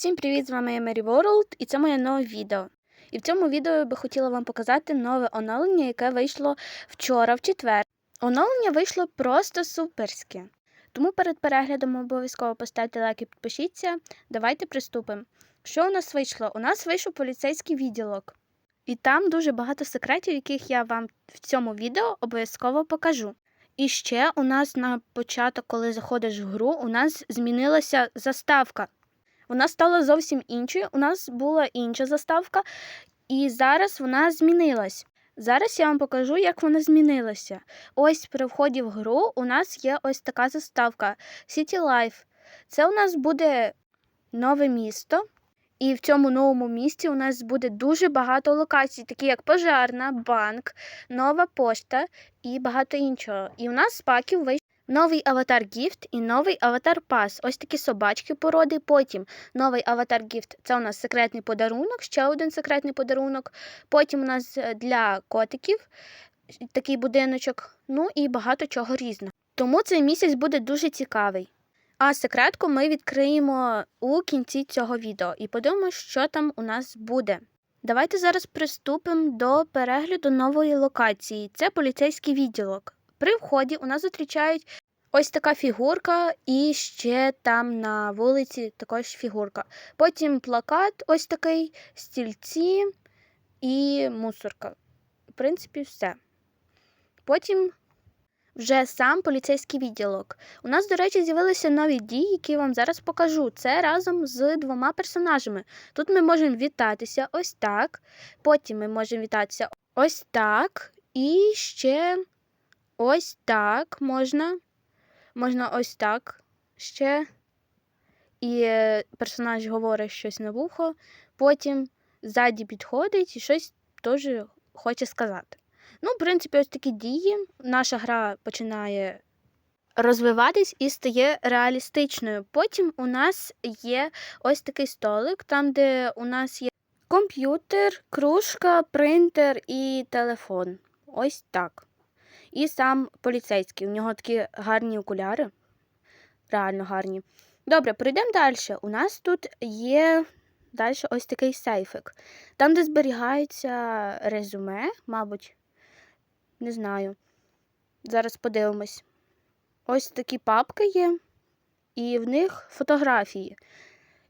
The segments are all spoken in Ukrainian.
Всім привіт! З вами я Мері Ворлд і це моє нове відео. І в цьому відео я би хотіла вам показати нове оновлення, яке вийшло вчора в четвер. Оновлення вийшло просто суперське. Тому перед переглядом обов'язково поставте лайк і підпишіться. Давайте приступимо. Що у нас вийшло? У нас вийшов поліцейський відділок. І там дуже багато секретів, яких я вам в цьому відео обов'язково покажу. І ще у нас на початок, коли заходиш в гру, у нас змінилася заставка. Вона стала зовсім іншою. У нас була інша заставка, і зараз вона змінилась. Зараз я вам покажу, як вона змінилася. Ось при вході в гру у нас є ось така заставка City Life. Це у нас буде нове місто. І в цьому новому місті у нас буде дуже багато локацій, такі як пожарна, банк, нова пошта і багато іншого. І у нас з паків новий аватар Гіфт і новий аватар Пас. Ось такі собачки породи. Потім новий аватар Гіфт це у нас секретний подарунок, ще один секретний подарунок. Потім у нас е, для котиків такий будиночок, ну і багато чого різного. Тому цей місяць буде дуже цікавий. А секретку ми відкриємо у кінці цього відео і подивимося, що там у нас буде. Давайте зараз приступимо до перегляду нової локації. Це поліцейський відділок. При вході у нас зустрічають ось така фігурка, і ще там на вулиці також фігурка. Потім плакат, ось такий, стільці і мусорка. В принципі, все. Потім вже сам поліцейський відділок. У нас, до речі, з'явилися нові дії, які я вам зараз покажу. Це разом з двома персонажами. Тут ми можемо вітатися ось так. Потім ми можемо вітатися ось так. І ще ось так можна. Можна ось так ще. І е, персонаж говорить щось на вухо, потім ззаді підходить і щось теж хоче сказати. Ну, в принципі, ось такі дії. Наша гра починає розвиватись і стає реалістичною. Потім у нас є ось такий столик, там, де у нас є комп'ютер, кружка, принтер і телефон. Ось так. І сам поліцейський. У нього такі гарні окуляри. Реально гарні. Добре, пройдемо далі. У нас тут є далі ось такий сейфик. Там, де зберігається резюме, мабуть, не знаю. Зараз подивимось. Ось такі папки є, і в них фотографії.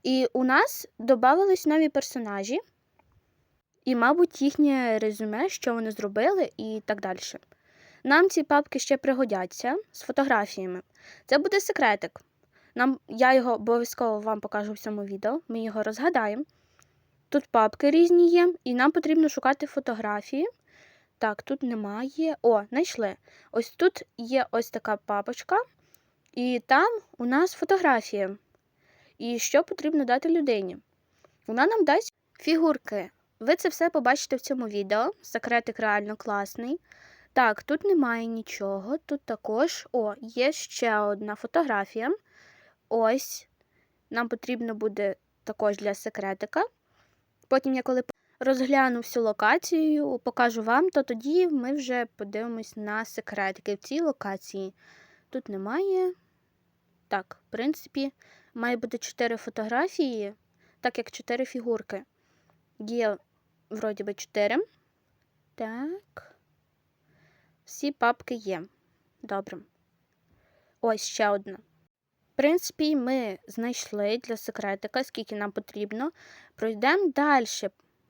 І у нас додавались нові персонажі, і, мабуть, їхнє резюме, що вони зробили, і так далі. Нам ці папки ще пригодяться з фотографіями. Це буде секретик. Нам, Я його обов'язково вам покажу в цьому відео. Ми його розгадаємо. Тут папки різні є, і нам потрібно шукати фотографії. Так, тут немає. О, знайшли. Ось тут є ось така папочка, і там у нас фотографія. І що потрібно дати людині? Вона нам дасть фігурки. Ви це все побачите в цьому відео. Секретик реально класний. Так, тут немає нічого. Тут також о, є ще одна фотографія. Ось. Нам потрібно буде також для секретика. Потім, я коли розгляну всю локацію, покажу вам, то тоді ми вже подивимось на секретики в цій локації. Тут немає. Так, в принципі, має бути 4 фотографії, так як 4 фігурки. Є, вроді би, 4. Так. Всі папки є. Добре. Ось ще одна. В принципі, ми знайшли для секретика, скільки нам потрібно. Пройдемо далі.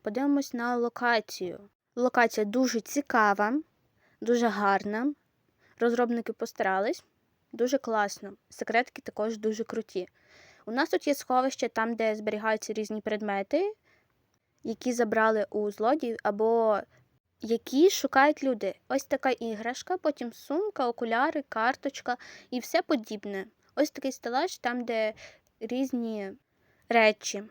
Подивимось на локацію. Локація дуже цікава, дуже гарна. Розробники постарались. Дуже класно. Секретки також дуже круті. У нас тут є сховище там, де зберігаються різні предмети, які забрали у злодіїв, або які шукають люди. Ось така іграшка, потім сумка, окуляри, карточка і все подібне. Ось такий стелаж, там, де різні речі.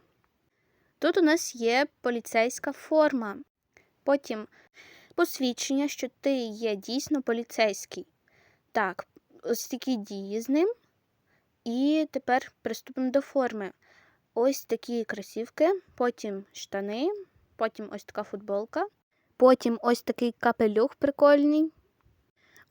Тут у нас є поліцейська форма. Потім посвідчення, що ти є дійсно поліцейський. Так, ось такі дії з ним. І тепер приступимо до форми. Ось такі кросівки, потім штани, потім ось така футболка, потім ось такий капелюх прикольний,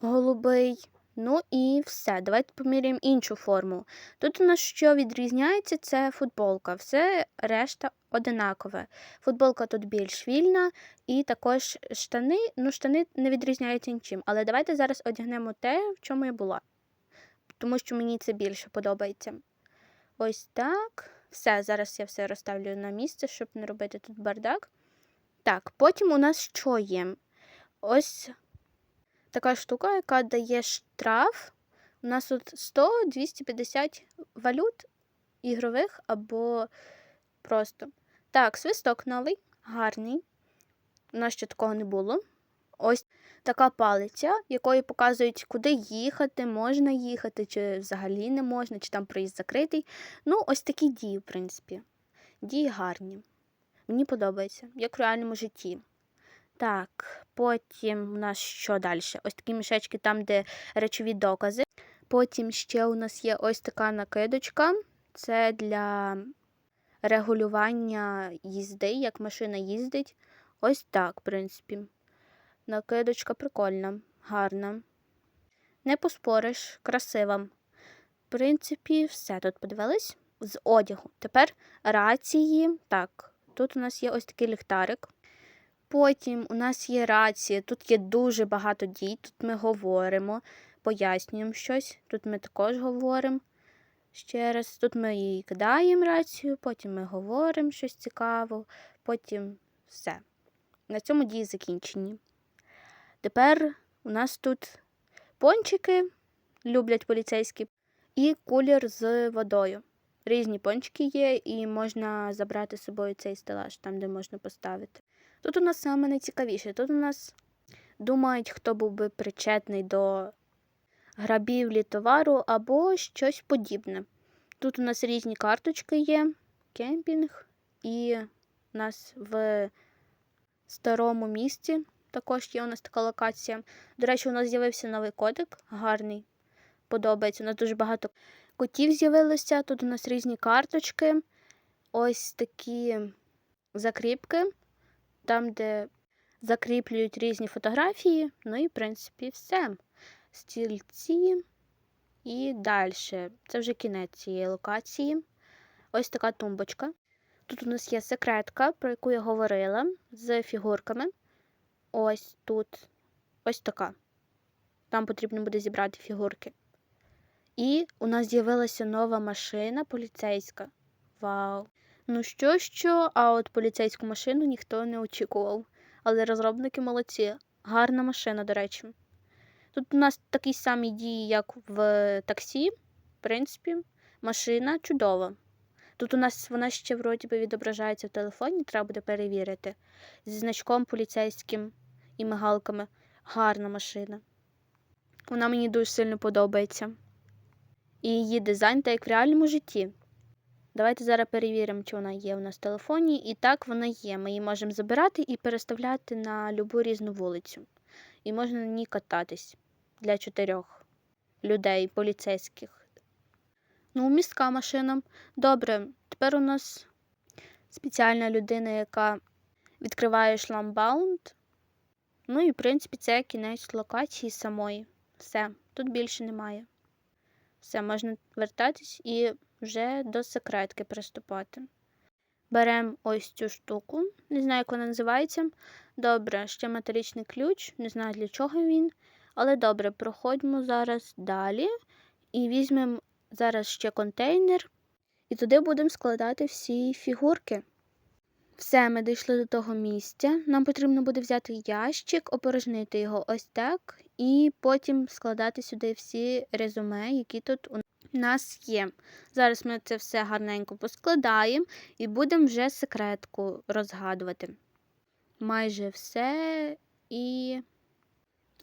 голубий. Ну і все. Давайте поміряємо іншу форму. Тут у нас що відрізняється, це футболка. Все решта одинакове. Футболка тут більш вільна, і також штани. Ну, штани не відрізняються нічим. Але давайте зараз одягнемо те, в чому я була. Тому що мені це більше подобається. Ось так. Все, зараз я все розставлю на місце, щоб не робити тут бардак. Так, потім у нас що є? Ось така штука, яка дає штраф. У нас тут 100-250 валют ігрових або просто. Так, свисток новий, гарний. У нас ще такого не було. Ось така палиця, якою показують, куди їхати, можна їхати, чи взагалі не можна, чи там проїзд закритий. Ну, ось такі дії, в принципі. Дії гарні. Мені подобається, як в реальному житті. Так, потім у нас що далі? Ось такі мішечки там, де речові докази. Потім ще у нас є ось така накидочка. Це для регулювання їзди, як машина їздить. Ось так, в принципі. Накидочка прикольна, гарна. Не поспориш, красива. В принципі, все тут подивились з одягу. Тепер рації. Так, тут у нас є ось такий ліхтарик. Потім у нас є рація, тут є дуже багато дій, тут ми говоримо, пояснюємо щось, тут ми також говоримо. Ще раз, тут ми її кидаємо рацію, потім ми говоримо щось цікаве, потім все. На цьому дії закінчені. Тепер у нас тут пончики, люблять поліцейські, і кулір з водою. Різні пончики є, і можна забрати з собою цей стелаж, там, де можна поставити. Тут у нас саме найцікавіше. Тут у нас думають, хто був би причетний до грабівлі товару або щось подібне. Тут у нас різні карточки є, кемпінг, і у нас в старому місті також є у нас така локація. До речі, у нас з'явився новий кодик, гарний. Подобається. У нас дуже багато котів з'явилося. Тут у нас різні карточки, ось такі закріпки там, де закріплюють різні фотографії. Ну і, в принципі, все. Стільці і далі. Це вже кінець цієї локації. Ось така тумбочка. Тут у нас є секретка, про яку я говорила, з фігурками. Ось тут. Ось така. Там потрібно буде зібрати фігурки. І у нас з'явилася нова машина поліцейська. Вау! Ну що, що, а от поліцейську машину ніхто не очікував. Але розробники молодці. Гарна машина, до речі. Тут у нас такі самі дії, як в таксі. В принципі, машина чудова. Тут у нас вона ще вроді би відображається в телефоні, треба буде перевірити. Зі значком поліцейським і мигалками. Гарна машина. Вона мені дуже сильно подобається. І її дизайн, так як в реальному житті. Давайте зараз перевіримо, чи вона є у нас в телефоні. І так вона є. Ми її можемо забирати і переставляти на любу різну вулицю. І можна на ній кататись для чотирьох людей, поліцейських. Ну, міська машина. Добре, тепер у нас спеціальна людина, яка відкриває шламбаунд. Ну і, в принципі, це кінець локації самої. Все, тут більше немає. Все, можна вертатись і вже до секретки приступати. Беремо ось цю штуку, не знаю, як вона називається. Добре, ще металічний ключ, не знаю для чого він. Але добре, проходимо зараз далі і візьмемо зараз ще контейнер, і туди будемо складати всі фігурки. Все, ми дійшли до того місця. Нам потрібно буде взяти ящик, опорожнити його ось так, і потім складати сюди всі резюме, які тут у нас є. Зараз ми це все гарненько поскладаємо і будемо вже секретку розгадувати. Майже все і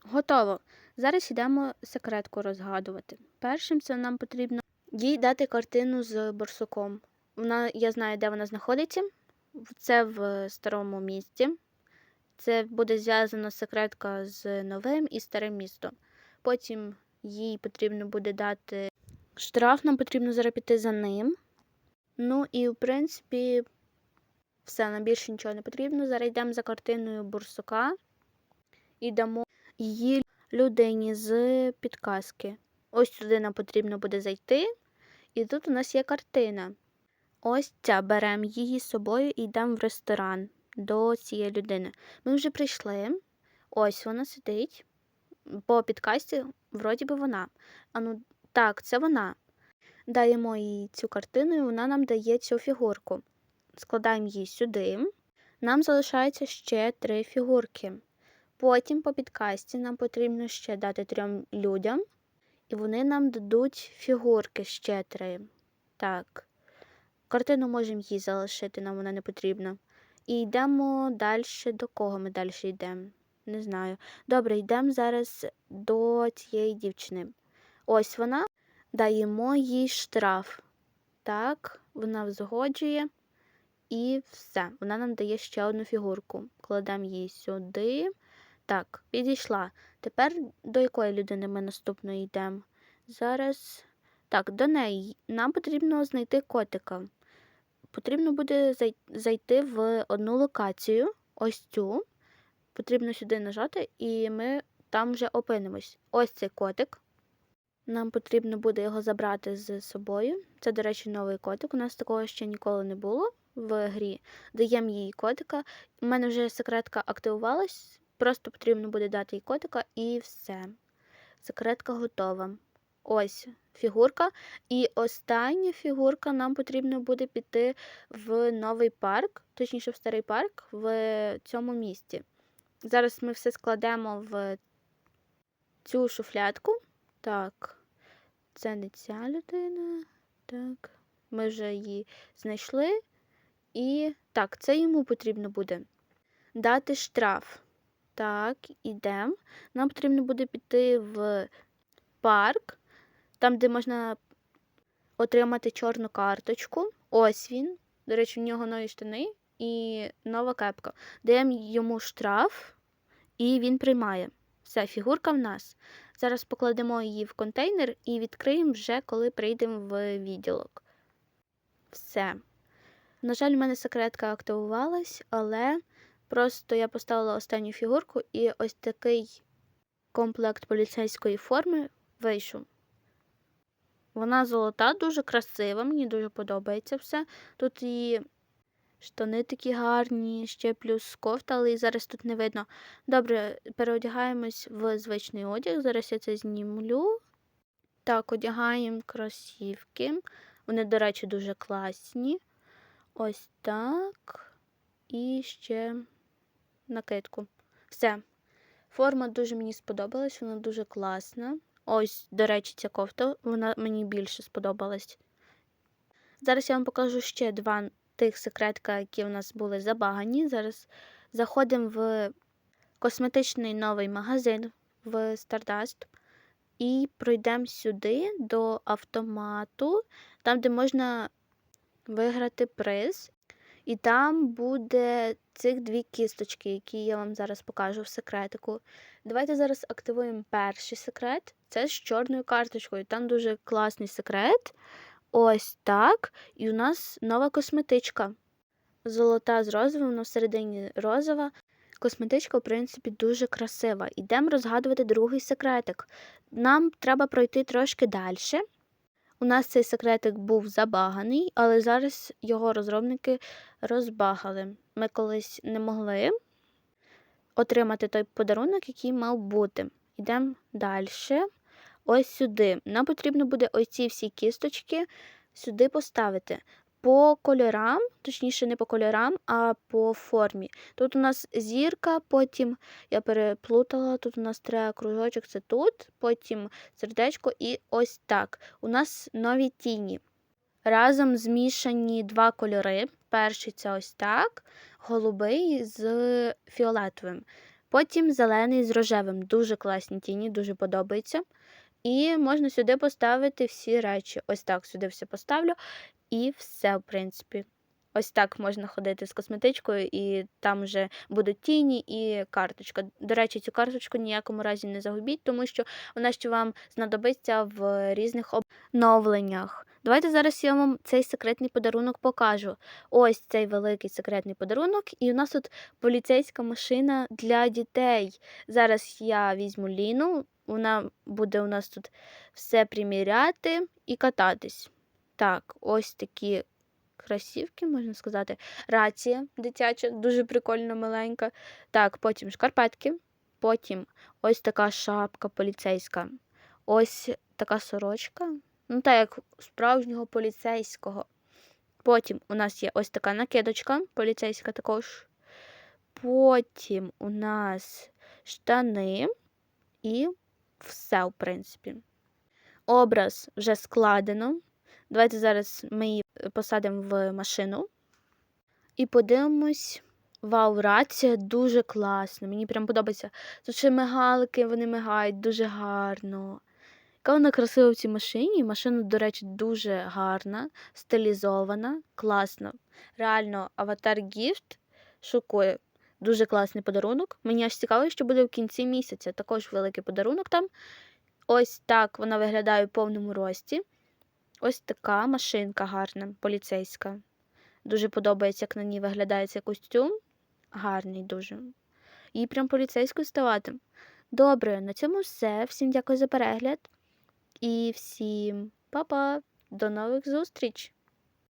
готово. Зараз йдемо секретку розгадувати. Першим це нам потрібно їй дати картину з борсуком. Вона, я знаю, де вона знаходиться. Це в старому місті. Це буде зв'язано секретка з новим і старим містом. Потім їй потрібно буде дати штраф, нам потрібно зараз за ним. Ну і, в принципі, все, нам більше нічого не потрібно. Зараз йдемо за картиною бурсука і дамо її людині з підказки. Ось сюди нам потрібно буде зайти, і тут у нас є картина. Ось ця беремо її з собою і йдемо в ресторан до цієї людини. Ми вже прийшли. Ось вона сидить. По підкасті, вроді би вона. А ну, так, це вона. Даємо їй цю картину, і вона нам дає цю фігурку. Складаємо її сюди. Нам залишається ще три фігурки. Потім по підкасті нам потрібно ще дати трьом людям, і вони нам дадуть фігурки ще три. Так. Картину можемо їй залишити, нам вона не потрібна. І йдемо далі. До кого ми далі йдемо? Не знаю. Добре, йдемо зараз до цієї дівчини. Ось вона. Даємо їй штраф. Так, вона взгоджує. І все. Вона нам дає ще одну фігурку. Кладемо її сюди. Так, підійшла. Тепер до якої людини ми наступно йдемо? Зараз. Так, до неї. Нам потрібно знайти котика. Потрібно буде зайти в одну локацію, ось цю. Потрібно сюди нажати, і ми там вже опинимось. Ось цей котик. Нам потрібно буде його забрати з собою. Це, до речі, новий котик. У нас такого ще ніколи не було в грі. Даємо їй котика. У мене вже секретка активувалась. Просто потрібно буде дати їй котика і все. Секретка готова. Ось фігурка. І остання фігурка нам потрібно буде піти в новий парк, точніше в старий парк в цьому місті. Зараз ми все складемо в цю шуфлядку. Так, це не ця людина. Так, ми вже її знайшли. І так, це йому потрібно буде дати штраф. Так, ідемо. Нам потрібно буде піти в парк, там, де можна отримати чорну карточку. Ось він. До речі, в нього нові штани і нова кепка. Даємо йому штраф, і він приймає. Все, фігурка в нас. Зараз покладемо її в контейнер і відкриємо вже, коли прийдемо в відділок. Все. На жаль, у мене секретка активувалась, але просто я поставила останню фігурку, і ось такий комплект поліцейської форми вийшов. Вона золота, дуже красива, мені дуже подобається все. Тут і штани такі гарні, ще плюс кофта, але і зараз тут не видно. Добре, переодягаємось в звичний одяг. Зараз я це знімлю. Так, одягаємо кросівки. Вони, до речі, дуже класні. Ось так. І ще накидку. Все. Форма дуже мені сподобалась, вона дуже класна. Ось, до речі, ця кофта, вона мені більше сподобалась. Зараз я вам покажу ще два тих секретка, які у нас були забагані. Зараз заходимо в косметичний новий магазин в Stardust і пройдемо сюди до автомату, там, де можна виграти приз. І там буде цих дві кісточки, які я вам зараз покажу в секретику. Давайте зараз активуємо перший секрет. Це з чорною карточкою. Там дуже класний секрет. Ось так. І у нас нова косметичка. Золота з розовим, вона всередині розова. Косметичка, в принципі, дуже красива. Ідемо розгадувати другий секретик. Нам треба пройти трошки далі. У нас цей секретик був забаганий, але зараз його розробники розбагали. Ми колись не могли отримати той подарунок, який мав бути. Йдемо далі. Ось сюди. Нам потрібно буде ось ці всі кісточки сюди поставити. По кольорам, точніше, не по кольорам, а по формі. Тут у нас зірка, потім я переплутала, тут у нас треба кружочок, це тут, потім сердечко і ось так. У нас нові тіні. Разом змішані два кольори. Перший це ось так, голубий з фіолетовим. Потім зелений з рожевим. Дуже класні тіні, дуже подобається. І можна сюди поставити всі речі. Ось так сюди все поставлю. І все, в принципі. Ось так можна ходити з косметичкою, і там вже будуть тіні і карточка. До речі, цю карточку ніякому разі не загубіть, тому що вона ще вам знадобиться в різних обновленнях. Давайте зараз я вам цей секретний подарунок покажу. Ось цей великий секретний подарунок, і у нас тут поліцейська машина для дітей. Зараз я візьму Ліну, вона буде у нас тут все приміряти і кататись. Так, ось такі красівки, можна сказати. Рація дитяча, дуже прикольна, маленька. Так, потім шкарпетки, потім ось така шапка поліцейська, ось така сорочка. Ну, так як справжнього поліцейського. Потім у нас є ось така накидочка, поліцейська також. Потім у нас штани і все, в принципі. Образ вже складено. Давайте зараз ми її посадимо в машину і подивимось. Вау, рація дуже класна. Мені прям подобається. Тут ще мигалки, вони мигають дуже гарно. Яка вона красива в цій машині. Машина, до речі, дуже гарна, стилізована, класна. Реально, аватар Gift шокує. Дуже класний подарунок. Мені аж цікаво, що буде в кінці місяця. Також великий подарунок там. Ось так вона виглядає в повному рості. Ось така машинка гарна, поліцейська. Дуже подобається, як на ній виглядає цей костюм. Гарний дуже. Їй прям поліцейською ставати. Добре, на цьому все. Всім дякую за перегляд. І всім па-па! До нових зустріч!